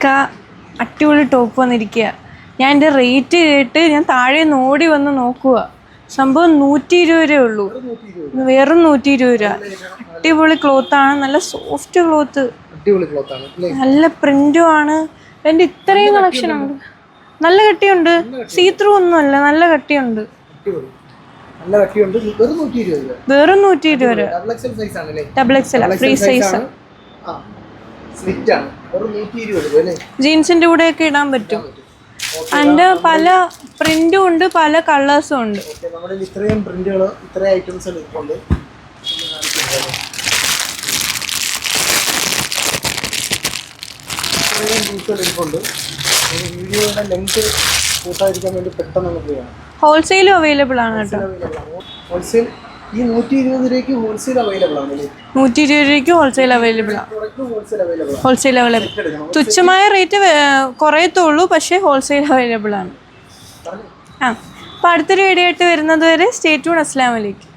ഇക്ക അടിപൊളി ടോപ്പ് വന്നിരിക്കുക ഞാൻ എന്റെ റേറ്റ് കേട്ട് ഞാൻ താഴെ നോടി ഓടി വന്ന് നോക്കുക സംഭവം നൂറ്റി ഇരുപത് രൂപ ഉള്ളൂ. വെറും നൂറ്റി ഇരുപത് രൂപ. അടിപൊളി ക്ലോത്താണ് നല്ല സോഫ്റ്റ് ക്ലോത്ത് നല്ല പ്രിന്റും ആണ്. എന്റെ ഇത്രയും കളക്ഷൻ ഉണ്ട്. നല്ല കട്ടിയുണ്ട്. സീത്രൂ ഒന്നുമല്ല നല്ല കട്ടിയുണ്ട്. നല്ല കട്ടിയുണ്ട്. വെറും നൂറ്റി ഇരുപത് രൂപ. ഡബിൾ എക്സൽ ഫ്രീ സൈസ് ആ കൂടെ ഒക്കെ ജീൻസിന്റെ ഇടാൻ പറ്റും. അതിന്റെ പല പ്രിന്റും ഉണ്ട് പല കളേഴ്സും ഉണ്ട്. ഇത്രയും പ്രിന്റുകൾ ഇത്രയും ഐറ്റംസ് വീഡിയോയുടെ ലെങ്ത് കൂട്ടാതിരിക്കാൻ വേണ്ടി പെട്ടെന്ന് ഹോൾസെയിലും അവൈലബിൾ ആണ് കേട്ടോ. ഹോൾസെയിൽ ഈ നൂറ്റി ഇരുപത് രൂപയ്ക്ക് ഹോൾസെയിൽ അവൈലബിൾ ആണ് നൂറ്റി ഇരുപത് രൂപയ്ക്ക് ഹോൾസെയിൽ അവൈലബിൾ ആണ്? ഹോൾസെയിൽ അവൈലബിൾ തുച്ഛമായ റേറ്റ് കുറയത്തുള്ളൂ പക്ഷേ ഹോൾസെയിൽ അവൈലബിൾ ആണ്. ആ. അപ്പോൾ അടുത്തൊരു വീഡിയോ ആയിട്ട് വരുന്നത് വരെ സ്റ്റേ ട്യൂൺ അസ്ലാമലേക്ക് വലൈക്കും